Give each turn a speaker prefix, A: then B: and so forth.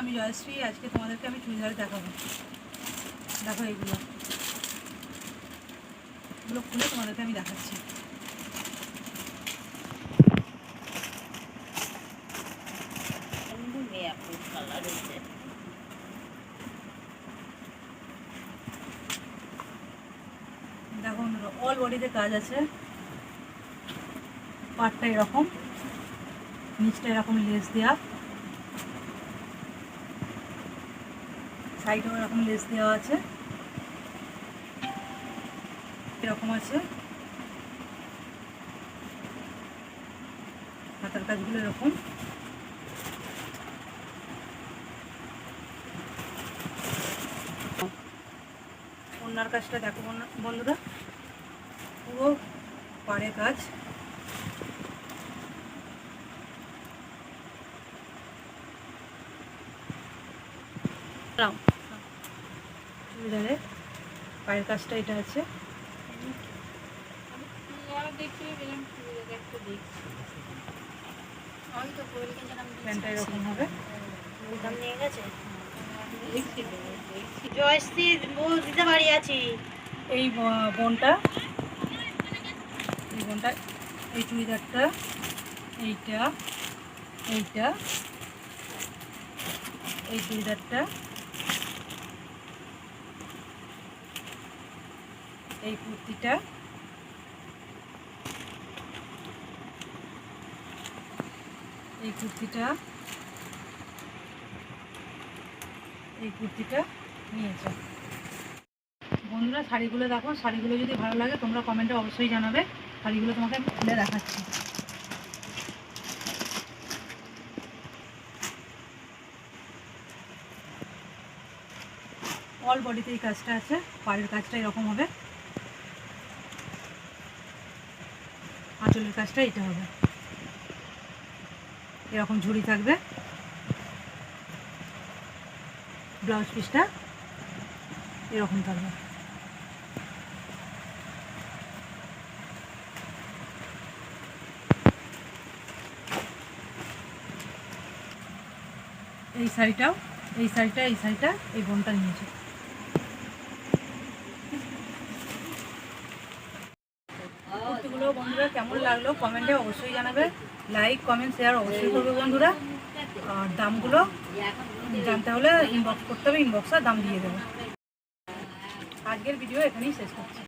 A: আমি জয়শ্রী আজকে তোমাদেরকে আমি চুড়িদার দেখাবো। দেখো এইগুলো এগুলো খুলে তোমাদেরকে আমি দেখাচ্ছি। দেখো অল বডিতে কাজ আছে। পাটটা এরকম নিচটা এরকম লেস দেওয়া সাইডেও এরকম লেস দেওয়া আছে। এরকম আছে। হাতার কাজগুলো এরকম। অন্যার কাজটা দেখো বন্ধু- বন্ধুরা, পুরো পাড়ে কাজ। চুড়িদারে। পায়ের কাজটা এটা আছে। প্যান্টটা এরকম হবে।
B: নিয়ে গেছে? জয়শ্রী দিতে বাড়ি আছি।
A: এই বোনটা। এই বোনটা এই চুড়িদারটা এইটা এইটা এই চুড়িদারটা। এই কুর্তিটা। এই কুর্তিটা। এই কুর্তিটা নিয়েছে। বন্ধুরা, শাড়িগুলো দেখো, শাড়িগুলো যদি ভালো লাগে, তোমরা কমেন্টে অবশ্যই জানাবে। শাড়িগুলো তোমাকে আমি খুলে দেখাচ্ছি। অল বডিতে এই কাজটা আছে, পাড়ের কাজটা এরকম হবে। আঁচলের কাজটা এটা হবে। এরকম ঝুড়ি থাকবে। ব্লাউজ পিসটা এরকম থাকবে। এই শাড়িটাও, এই শাড়িটা এই শাড়িটা, এই বোনটা নিয়েছে। কুর্তিগুলো বন্ধুরা, কেমন লাগল? কমেন্টে অবশ্যই জানাবে। লাইক কমেন্ট শেয়ার অবশ্যই করবে বন্ধুরা। আর দামগুলো জানতে হলে ইনবক্স করতে হবে ইনবক্সে দাম দিয়ে দেবে। আজকের ভিডিও এখানেই শেষ করছি।